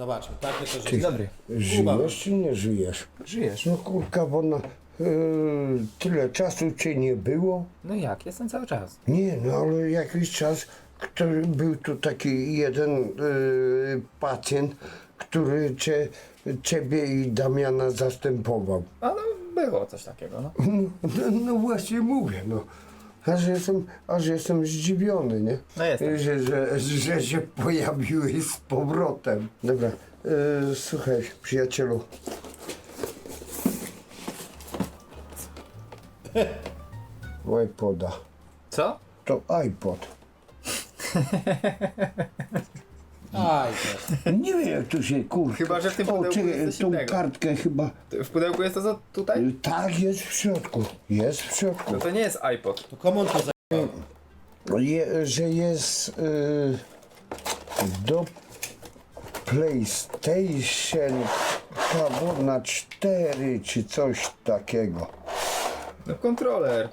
Zobaczmy, tak to Ty żyje. Dobry. żyjesz czy nie żyjesz? Żyjesz? No kurka, bo na, yy, tyle czasu cię nie było. No jak? Jestem cały czas. Nie, no ale jakiś czas który był tu taki jeden yy, pacjent, który cię, ciebie i Damiana zastępował. A no, było coś takiego, no. No, no właśnie mówię, no. Aż jestem, aż jestem zdziwiony, nie? No jestem. Że, że, że się pojawiłeś z powrotem. Dobra, yy, słuchaj, przyjacielu. iPoda. Co? To iPod. Aj. Nie wiem jak tu się kurwa. Chyba, że w tym O, pudełku jest coś tą innego. kartkę chyba. W pudełku jest to co tutaj? Y, Tak, jest w środku. Jest w środku. No to nie jest iPod. To komu on to za... Je, że jest y, do PlayStation chyba na 4 czy coś takiego. No kontroler.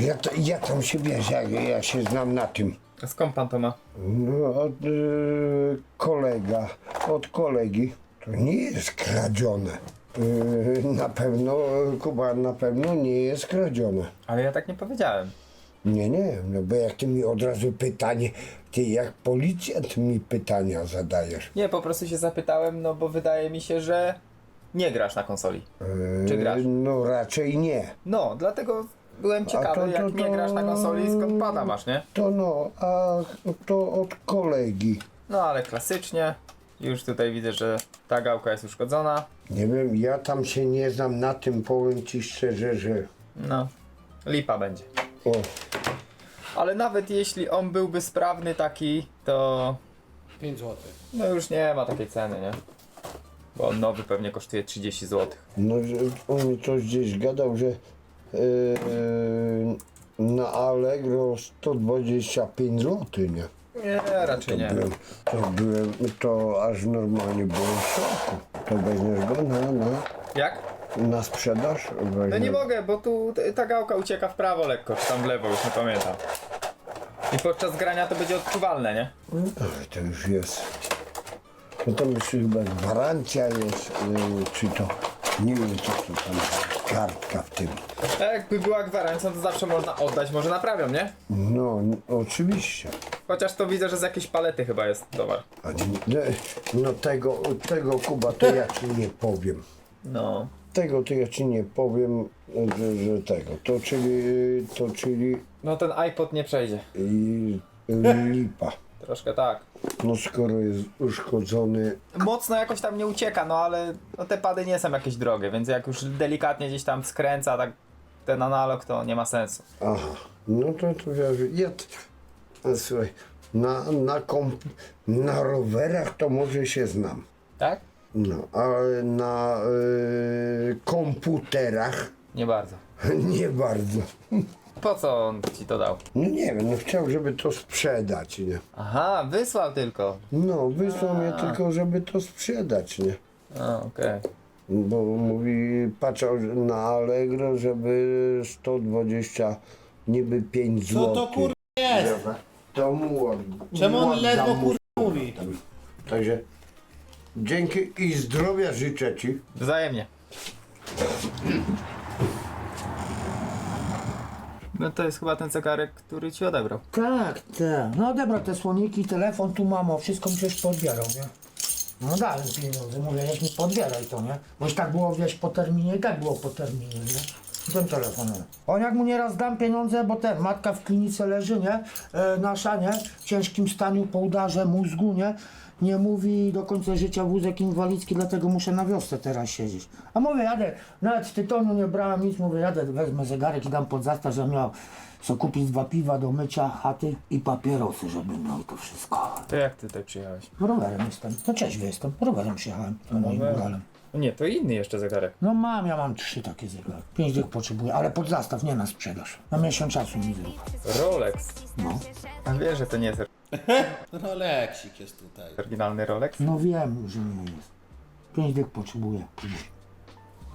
Ja, to, ja tam się wiesz, ja, ja się znam na tym. A skąd pan to ma? No, od y, kolega, od kolegi. To nie jest kradzione. Y, na pewno, Kuba, na pewno nie jest kradzione. Ale ja tak nie powiedziałem. Nie, nie, no bo jak ty mi od razu pytanie, ty jak policjant mi pytania zadajesz. Nie, po prostu się zapytałem, no bo wydaje mi się, że nie grasz na konsoli. Czy grasz? No raczej nie. No, dlatego byłem ciekawy, to- jak to- nie to- grasz na konsoli, skąd pada masz, nie? To no, a to od kolegi. No ale klasycznie. Już tutaj widzę, że ta gałka jest uszkodzona. Nie wiem, ja tam się nie znam na tym, powiem ci szczerze, że... No, lipa będzie. O, Ale nawet jeśli on byłby sprawny taki, to 5 zł. no już nie ma takiej ceny, nie? Bo on nowy pewnie kosztuje 30 zł. no że on mi coś gdzieś gadał, że na Allegro 125 zł, nie? Nie, raczej nie. Byłem, to byłem, to aż normalnie byłem w szoku. To weźmiesz go na, na, Jak? na sprzedaż? Weźmiesz. No nie mogę, bo tu t- ta gałka ucieka w prawo lekko, czy tam w lewo, już nie pamiętam. I podczas grania to będzie odczuwalne, nie? Ale to już jest. No tam jeszcze chyba gwarancja jest, yy, czy to, nie wiem co to tam, kartka w tym. A jakby była gwarancja, to zawsze można oddać, może naprawią, nie? No, n- oczywiście. Chociaż to widzę, że z jakiejś palety chyba jest towar. A nie- No tego, tego Kuba to ja ci nie powiem. No. Tego to ja ci nie powiem, że, że tego. To czyli, to czyli No ten iPod nie przejdzie. i, lipa. Troszkę tak. No skoro jest uszkodzony, Mocno jakoś tam nie ucieka, no ale no te pady nie są jakieś drogie, więc jak już delikatnie gdzieś tam skręca tak ten analog, to nie ma sensu. aha, no to to ja, ja t- a słuchaj, na, na, komp, na rowerach to może się znam. Tak? No, ale na y, komputerach Nie bardzo. nie bardzo. Po co on ci to dał? No nie wiem, no chciał, żeby to sprzedać, nie? Aha, wysłał tylko. No, wysłał mnie tylko, żeby to sprzedać, nie? A, okej. Bo mówi, patrzał na Allegro, żeby 120, niby 5 Co zł. to kurwa jest? To mu od, Czemu on oddam ledwo mu. kurwa mówi? Także dzięki i zdrowia życzę Ci. Wzajemnie. No to jest chyba ten zegarek, który ci odebrał. Tak, tak. No odebrał te słoniki, telefon, tu mamo, wszystko mi przecież podbierał, nie? No dałem pieniądze, mówię, jak mi podbieraj to, nie? Bo już tak było, wiesz, po terminie tak było po terminie, nie? I Ten telefon, nie? On jak mu nieraz dam pieniądze, bo ten, matka w klinice leży, nie? E, nasza, nie? W ciężkim stanie po udarze mózgu, nie? Nie mówi do końca życia wózek inwalidzki, dlatego muszę na wiosce teraz siedzieć. A mówię, jadę, nawet tytoniu nie brałem nic, mówię, jadę, wezmę zegarek i dam pod zastaw, że miał co kupić dwa piwa do mycia chaty i papierosy, żeby miał to wszystko. To jak ty tutaj przyjechałeś? Rowerem jestem, no cześć jestem, rowerem przyjechałem, no moim rowerem. góralem. No Nie, to inny jeszcze zegarek. No mam, ja mam trzy takie zegarki. Pięć dych potrzebuję, ale pod zastaw, nie na sprzedaż. Na miesiąc czasu mi zrób. Rolex. No. A wiesz, że to nie jest Roleksik jest tutaj. oryginalny Rolex? No wiem, że nie jest. Pięć dych potrzebuję.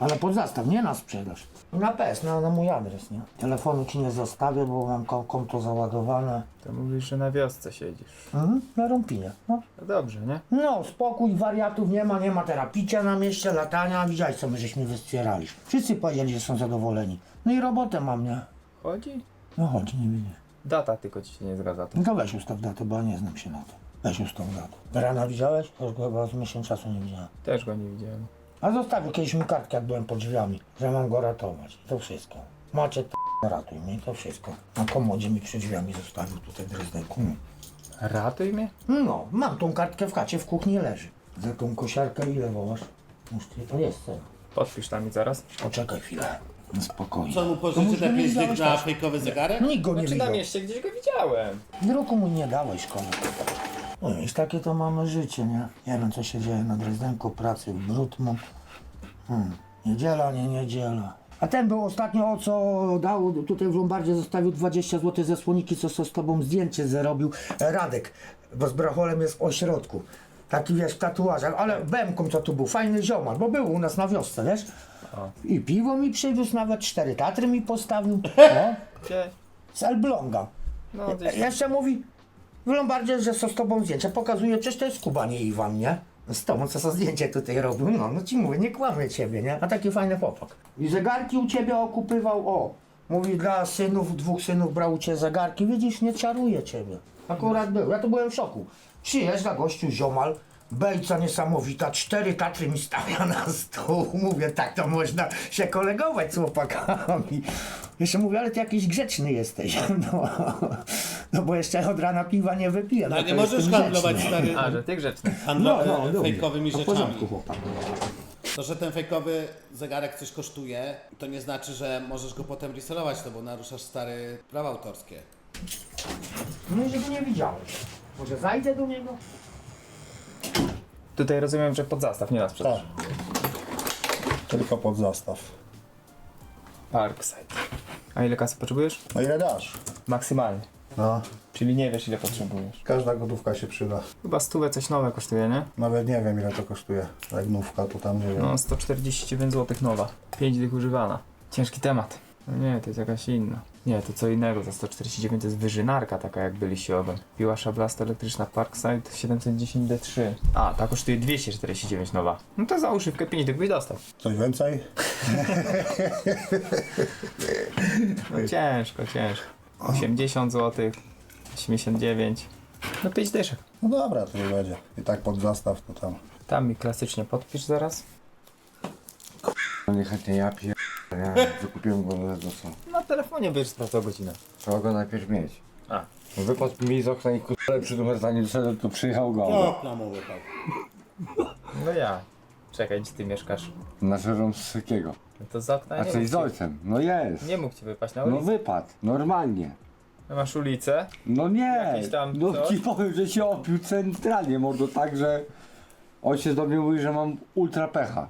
Ale pod zastaw, nie na sprzedaż. Na PS, na, na mój adres, nie? Telefonu ci nie zostawię, bo mam ko- konto załadowane. To mówisz, że na wiosce siedzisz. Mhm, na Rumpinie, no. No dobrze, nie? No, spokój, wariatów nie ma, nie ma teraz picia na mieście, latania, widziałeś co my żeśmy wystwierali. Wszyscy powiedzieli, że są zadowoleni. No i robotę mam, nie? Chodzi? No chodź, nie widzisz. Data tylko ci się nie zgadza. No to weź ustaw datę, bo ja nie znam się na tym. Weź ustaw datę. Rana widziałeś? Już go chyba z miesiąc czasu nie widziałem. Też go nie widziałem. A zostawił kiedyś mi kartkę, jak byłem pod drzwiami, że mam go ratować. To wszystko. Macie t- ratuj mnie, to wszystko. Na komodzie mi przy drzwiami zostawił tutaj Drezdenku. Ratuj mnie? No, mam tą kartkę w chacie, w kuchni leży. Za tą kosiarkę ile wołasz? Ty to jest cena. Podpisz tam mi zaraz. Poczekaj chwilę. No spokojnie. Co mu pożyczy nie 5 dych na fejkowy zegarek? Nikt go nie Znaczy na widział. mieście gdzieś go widziałem. Druku mu nie dałeś, szkoda. No i takie to mamy życie, nie? Nie wiem, co się dzieje na Drezdenku, pracy, brud mam. Hmm. Niedziela, nie niedziela. A ten był ostatnio, co dał, tutaj w Lombardzie zostawił 20 zł ze słoniki, co co z tobą zdjęcie zrobił. Radek, bo z bracholem jest w ośrodku. Taki wiesz, w tatuażach, ale Bemką co tu był, fajny ziomal, bo był u nas na wiosce, wiesz? I piwo mi przywiózł, nawet cztery tatry mi postawił. No, Gdzie? z Elbląga. No gdzieś. Jeszcze mówi w Lombardzie, że co z tobą zdjęcie. Pokazuje, przecież to jest Kuba, nie Iwan, nie? Z tobą, co za zdjęcie tutaj robił. No, no ci mówię, nie kłamię ciebie, nie? A taki fajny chłopak. I zegarki u ciebie okupywał, o. Mówi, dla synów, dwóch synów brał u ciebie zegarki. Widzisz, nie czaruje ciebie. Akurat był. Ja to byłem w szoku. Przyjeżdża gościu, ziomal, bejca niesamowita, cztery tatry mi stawia na stół. Mówię, tak to można się kolegować z chłopakami. Jeszcze mówię, ale ty jakiś grzeczny jesteś. No, no bo jeszcze od rana piwa nie wypiję. No to nie możesz handlować grzeczny. stary A, że ty grzeczny. handlo, No, no, fejkowymi No, rzeczami. porządku, chłopak. To, że ten fejkowy zegarek coś kosztuje, to nie znaczy, że możesz go potem reselować, no bo naruszasz stare prawa autorskie. No i że go nie widziałeś. Może zajdę do niego? Tutaj rozumiem, że pod zastaw, nie na sprzedaż. Tak. Tylko pod zastaw. Parkside. A ile kasy potrzebujesz? No ile dasz? Maksymalnie. No, Czyli nie wiesz ile potrzebujesz. każda gotówka się przyda. Chyba stówę coś nowe kosztuje, nie? Nawet nie wiem ile to kosztuje. Jak nówka to tam nie wiem. No 149 zł nowa. 5 dych używana. Ciężki temat. No nie, to jest jakaś inna. Nie, to co innego. Za 149 to jest wyżynarka taka jak byli siłowym. Piła szablasta elektryczna Parkside 710D3. A, ta kosztuje 249 nowa. No to za używkę 5 dych byś dostał. Coś więcej? No ciężko, ciężko. 80 zł. 89. No 5 dyszek. No dobra, to nie będzie. I tak pod zastaw to tam. Tam mi klasycznie podpisz zaraz. No niechętnie ja pier... Ja wykupiłem go za co. Na telefonie będziesz sprawdzał godzinę. Trzeba go najpierw mieć. A. Wypadł mi z okna i kurwa przy numer zanim doszedłem, to przyjechał go. O, na mu wypadł. No ja. Czekaj, gdzie ty mieszkasz? Na Żeromskiego. No to z okna A nie coś z ci, ojcem. No jest. nie mógł ci wypaść na No ulicę. wypadł. Normalnie. Masz ulicę. No nie. Jakieś tam No coś? ci powiem, że się opił centralnie mordo tak, że ojciec do mnie mówi, że mam ultra pecha.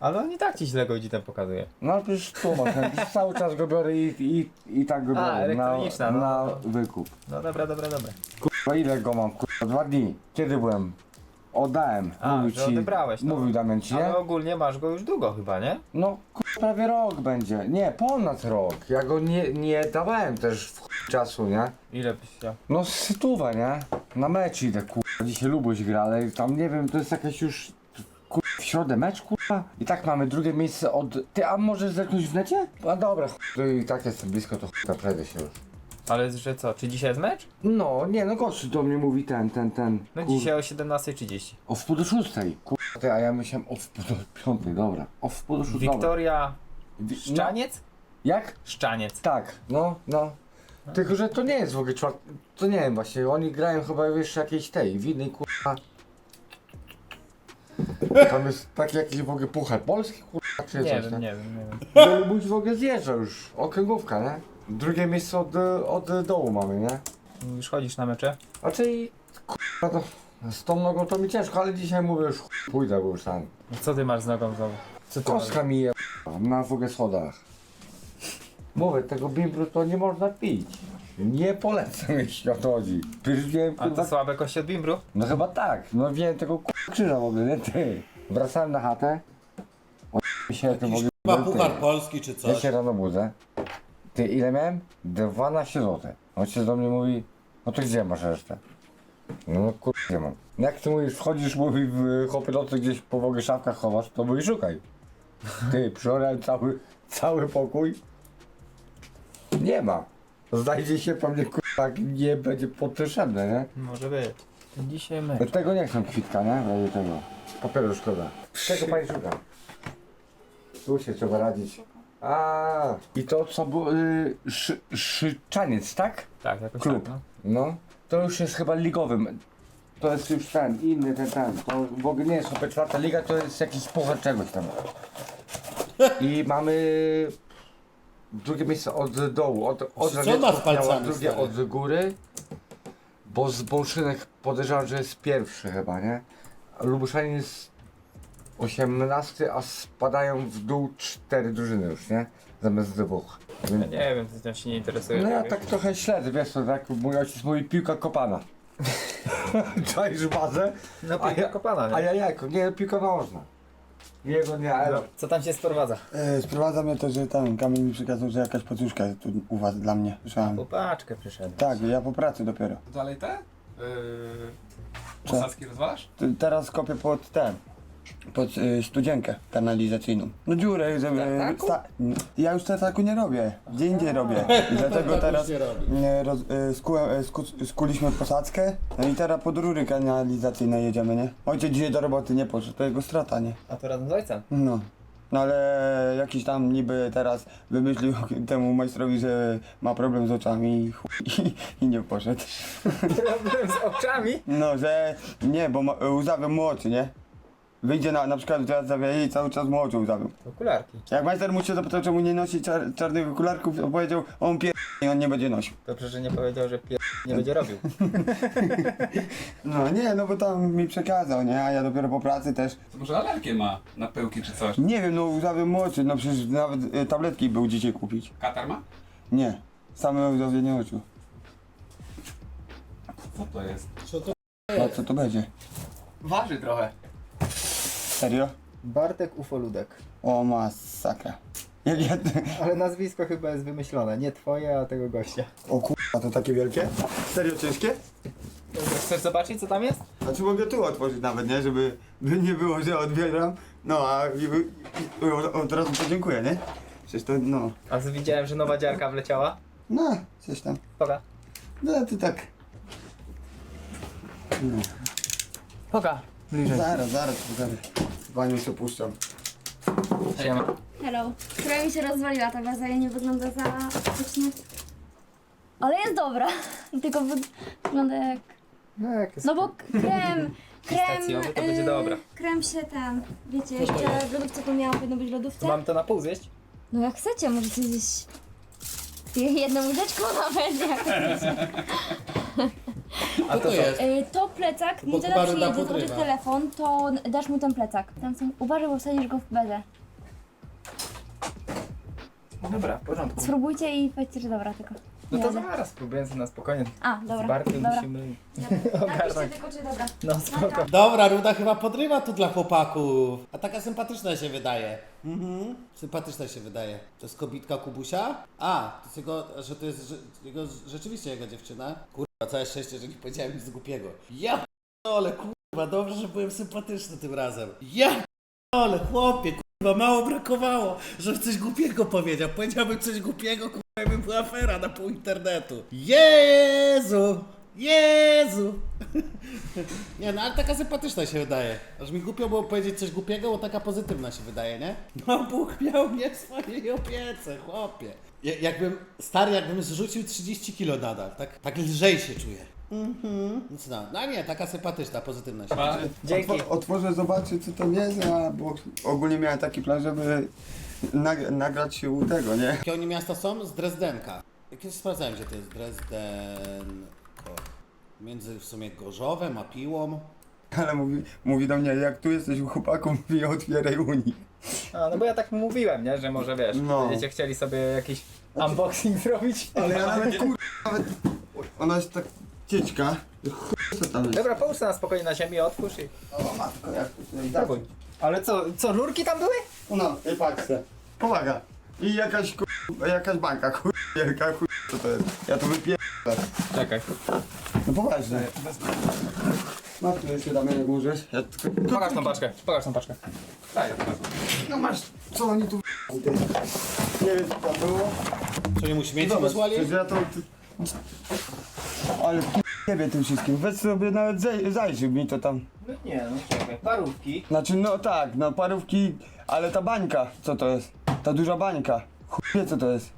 Ale on i tak ci źle godzinę pokazuje. No ale przecież przecież cały czas go biorę i, i, i tak go A, biorę elektroniczna, na, no. na wykup. No dobra, dobra, dobra. Kurwa, ile go mam? Kurwa, dwa dni. Kiedy byłem? Oddałem. A, Mówił że odebrałeś, no. Mówił Damian ci, nie? Ale ogólnie masz go już długo chyba, nie? No, kurwa, prawie rok będzie. Nie, ponad rok. Ja go nie, nie dawałem też w chuj czasu, nie? Ile byś chciał? No, sytuwa, nie? Na mecz idę, kurwa. Dzisiaj Lubuś gra, ale tam nie wiem, to jest jakaś już... Kurwa, w środę mecz, kurwa? I tak mamy drugie miejsce od... Ty, a możesz zerknąć w necie? A dobra, chuj, to i tak jestem blisko, to chuj, prejdę się już. Ale że co, czy dzisiaj jest mecz? No, nie, no gościu do mnie mówi ten, ten, ten. No kur- dzisiaj o 17.30. O wpół do szóstej. Kurwa, ty, a ja myślałem o wpół do piątej, dobra. O wpół do szóstej, dobra. Wiktoria Wi- Szczaniec? No, jak? Szczaniec. Tak, no, no. Tylko, że to nie jest w ogóle czwart... To nie wiem właśnie, oni grają chyba jeszcze jakiejś tej, w innej kurwa... Tam jest taki jakiś w ogóle puchar polski kurwa, czy Nie coś, wiem, nie wiem, nie wiem. Do Lubuś w ogóle zjeżdża już, okręgówka, nie? Drugie miejsce od, od dołu mamy, nie? Już chodzisz na mecze? Raczej, kurwa, to z tą nogą to mi ciężko, ale dzisiaj mówię już chuj, pójdę, bo już tam. No co ty masz z nogą znowu? Co ty masz? Kostka mi je na w ogóle schodach. Mówię, tego bimbru to nie można pić. Nie polecam, jeśli o to chodzi. Przecież wiem, A to kurwa, słabe kości od bimbru? no chyba tak, no wiem tego kurwa krzyża w ogóle, nie ty. Wracałem na chatę, mi się to w ogóle... Chyba puchar polski czy Ja coś. się rano budzę. Ty ile miałem? 12 zł. On się do mnie mówi, no to gdzie masz resztę? No, no kur... gdzie mam? No Jak ty mówisz, wchodzisz, mówi w chłopie nocy gdzieś po wogę szafkach chowasz, to mój szukaj. Ty, przyorałem cały, cały pokój. Nie ma. Znajdzie się pewnie kurwa, jak nie będzie potrzebne, nie? Może być. Dzisiaj my. Tego nie chcę kwitka, nie? Razie tego. Papieru szkoda. Czego pani szuka? Tu się trzeba radzić. A i to co było, y, szy, szyczaniec, tak? Tak, jakoś Klub. tak, no. No. To już jest chyba ligowym. To jest już ten, inny ten, ten. To w ogóle nie jest chyba czwarta liga, to jest jakiś puchar czegoś tam. I mamy drugie miejsce od dołu, od, od Co palcami, miała drugie stary? od góry. Bo z Bolszynek podejrzewam, że jest pierwszy chyba, nie? A Lubuszanin jest 18, a spadają w dół cztery drużyny już, nie? Zamiast dwóch. Ja nie wiem, ty tym się nie interesuje. No ja tak trochę śledzę, wiesz co, tak mój ojciec mówi piłka kopana. Czaisz bazę? No A piłka ja- kopana, nie? A ja jak? Nie, piłka nożna. Jego nie, elo. Co tam się sprowadza? E, sprowadza mnie to, że ten Kamil mi przekazał, że jakaś poczuszka tu u was dla mnie. Słyszałem. Popaczkę przyszedł. Tak, ja po pracy dopiero. Dalej te? Yy, posadzki rozwalasz? T- Teraz kopię pod ten. Pod y, studzienkę kanalizacyjną. No dziurę, żeby... Tartaku? Sta- ja już tartaku nie robię. Gdzie indziej robię. I dlatego teraz nie robi. nie, roz, y, skułem, y, sku, skuliśmy posadzkę. No i teraz pod rury kanalizacyjne jedziemy, nie? Ojciec dzisiaj do roboty nie poszedł, to jego strata, nie? A to razem z ojcem? No. No ale jakiś tam niby teraz wymyślił temu majstrowi, że ma problem z oczami i, chuj, i nie poszedł. Problem z oczami? No, że nie, bo ma, łzawią mu oczy, nie? Wyjdzie na, na przykład teraz zawieje i cały czas mu oczy łzawią. Okularki. Jak majster mu się zapytał, czemu nie nosi czar, czarnych okularków, to powiedział, on pier... i on nie będzie nosił. Dobrze, że nie powiedział, że pier... nie będzie robił. No nie, no bo tam mi przekazał, nie? A ja dopiero po pracy też, To może alergię ma na pyłki czy coś? nie wiem, no łzawią mu oczy, no przecież nawet y, tabletki był dzisiaj kupić. Katar ma? Nie, same łzawienie oczu. Co to jest? Co to A co to będzie? Waży trochę. Serio? Bartek Ufoludek. O masakra. Jak ja... Ale nazwisko chyba jest wymyślone. Nie twoje, a tego gościa. O kurwa, to takie wielkie? Serio ciężkie? Chcesz zobaczyć, co tam jest? Znaczy mogę tu otworzyć nawet, nie? Żeby by nie było, że odbieram. No a i, i, i, od, razu podziękuję, nie? Przecież to, no. A widziałem, że nowa dziarka wleciała. No, coś tam. Poka. No to tak. Poka. Bliżej. Zaraz, zaraz, zaraz. Panią się puszczam. Siema. Hello. Która mi się rozwaliła ta waza, ja nie wygląda za apetycznie. Ale jest dobra. Tylko wy... wygląda jak... No jak jest... No bo krem... Krem... Pistacjowy to będzie y, dobra. Krem się ten... Wiecie, jeszcze w lodówce to miało powinno być w lodówce. Mam to na pół zjeść? No jak chcecie, możecie zjeść... Jedną łyżeczką nawet, jak chcecie. A Co to jest? Y, To plecak, Bo nie chyba tyle Ruda przyjedzie, zobaczysz podrywa. telefon, to dasz mu ten plecak. Ten są... Uważaj, bo wsadzisz go w bedę. Dobra, w porządku. Spróbujcie i powiedzcie, że dobra tylko. No to zaraz spróbuję na spokojnie. A, dobra, Z Bartkiem dobra. musimy... Napiszcie ogarnąć. tylko, czy dobra. No spoko. Dobra, Ruda chyba podrywa tu dla chłopaków. A taka sympatyczna się wydaje. Mhm. Sympatyczna się wydaje. To jest kobitka Kubusia? A, to jest jego, że to jest jego, rzeczywiście jego dziewczyna. Kurwa, całe szczęście, że nie powiedziałem nic głupiego. Ja ale kurwa, dobrze, że byłem sympatyczny tym razem. Ja ale chłopie, kurwa, mało brakowało, żebym coś głupiego powiedział. Powiedziałbym coś głupiego, kurwa, i by była afera na pół internetu. Jezu! Jezu! Nie no, ale taka sympatyczna się wydaje. Aż mi głupio było powiedzieć coś głupiego, bo taka pozytywna się wydaje, nie? No Bóg miał mnie w swojej opiece, chłopie. Ja- Jakbym, stary, jakbym zrzucił 30 kilo nadal, tak? Tak lżej się czuję. Mhm. Nic no, no nie, taka sympatyczna, pozytywna się. Dzięki. Otw- otworzę, zobaczę co tam jest, a bo ogólnie miałem taki plan, żeby nag- nagrać się u tego, nie? Jakie oni miasta są? Z Drezdenka. Jakieś sprawdzałem, gdzie to jest Drezdenko. Między w sumie Gorzowem a Piłą. Ale mówi, mówi do mnie, jak tu jesteś u chłopaków, mówi otwieraj u nich. A, no bo ja tak mówiłem, nie? Że może wiesz, No. będziecie chcieli sobie jakiś unboxing zrobić. Ale ja nawet kur... nawet ona jest tak cieczka. Chuj, co tam jest? Dobra, połóż na spokojnie na ziemi, otwórz i... O matko, jak to tutaj Próbuj. Ale co, co, rurki tam były? No, i patrzcie. Pomaga. I jakaś ku... jakaś banka, chuj, wielka, chuj, co to jest? Ja to wypiję. Czekaj. No poważnie. Matko, jeszcze damy jak możesz. Ja tylko... Pokaż tą paczkę, pokaż tą paczkę. Daj, No masz, co oni tu... Nie wiem, co tam było. Co nie mu śmieci Zobacz, wysłali? przecież ja to... Ale ciebie tym wszystkim. Weź sobie nawet zaj zajrzyj mi to tam. No nie, no czekaj, parówki. Znaczy, no tak, no parówki, ale ta bańka, co to jest? Ta duża bańka. Chuj wie, co to jest.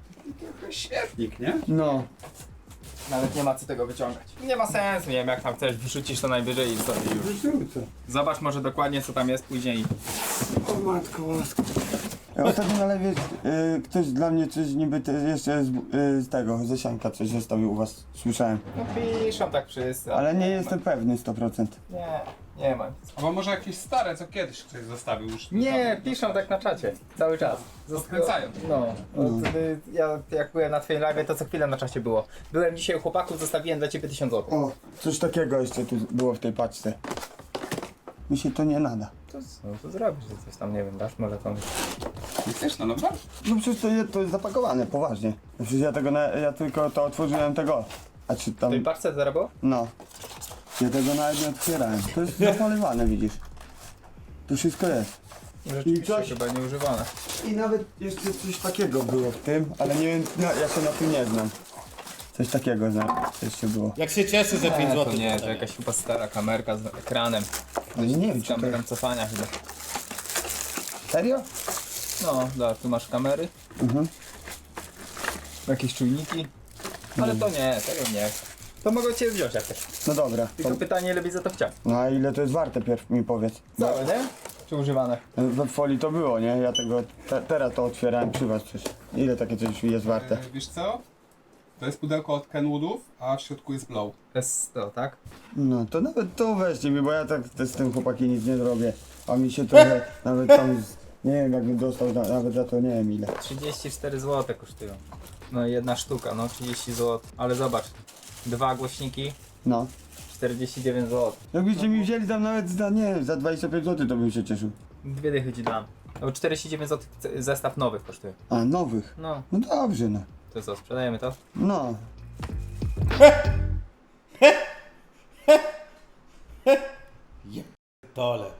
świetnik, nie? No. Nawet nie ma co tego wyciągać. Nie ma sensu, nie wiem jak tam chcesz, wrzucisz to najwyżej i sobie już. Wyrzucę. Zobacz może dokładnie co tam jest później. O matko, łasko. Ostatnio na lewie y, ktoś dla mnie coś niby te, jeszcze z, y, z tego, ze sianka coś zostawił u was, słyszałem. No piszą tak wszyscy. Ale nie jestem pewny 100%. Nie, nie ma nic. Albo może jakieś stare, co kiedyś ktoś zostawił już. Nie, piszą tak na czacie, cały czas. Podkręcają. No, no. y, ja jak byłem na twojej live, to co chwilę na czacie było. Byłem dzisiaj u chłopaków, zostawiłem dla ciebie 1000 zł. O, coś takiego jeszcze tu było w tej paczce. Mi się to nie nada. To, no to zrobisz, że coś tam, nie wiem, dasz może tam. Nie chcesz, no dobra? No przecież to, jest- to jest zapakowane, poważnie. Przecież ja tego, na, ja tylko to otworzyłem tego. A czy W tam, tej paczce zaraz było? no. Ja tego nawet nie otwierałem. To jest zapalowane, widzisz. To wszystko jest. Rzeczywiście coś? chyba nieużywane. I nawet jeszcze coś takiego było w tym, ale nie wiem, no, ja się na tym nie znam. Coś takiego znam, jeszcze było. Jak się cieszy, że 5 Nie, zł. to nie, to jakaś chyba stara kamerka z ekranem. No nie wiem, Z czy to kamerą cofania chyba. Serio? No, da, tu masz kamery. Mhm. Jakieś czujniki. Ale to nie, tego nie. To mogę cię wziąć jak chcesz. No dobra. To, Tylko pytanie, ile byś za to chciał? no a ile to jest warte, pierw mi powiedz. Całe, nie? Czy używane? We folii to było, nie? Ja tego, te, teraz to otwierałem przy was przecież. Ile takie coś jest warte? E, wiesz co? To jest pudełko od Kenwoodów, a w środku jest blow. S100, tak? No to nawet to weźcie mi, bo ja tak z tym chłopaki nic nie zrobię. A mi się trochę nawet tam, z, nie wiem jakbym dostał na, nawet za to nie wiem ile. 34 zł kosztują. No i jedna sztuka, no 30 zł. Ale zobacz, dwa głośniki, No. 49 zł. Jakbyście mi wzięli tam nawet za, nie wiem, za 25 zł to bym się cieszył. Dwie dychy ci dam. No 49 zł zestaw nowych kosztuje. A, nowych. No, No dobrze, no. to co, sprzedajemy to? No. Dole.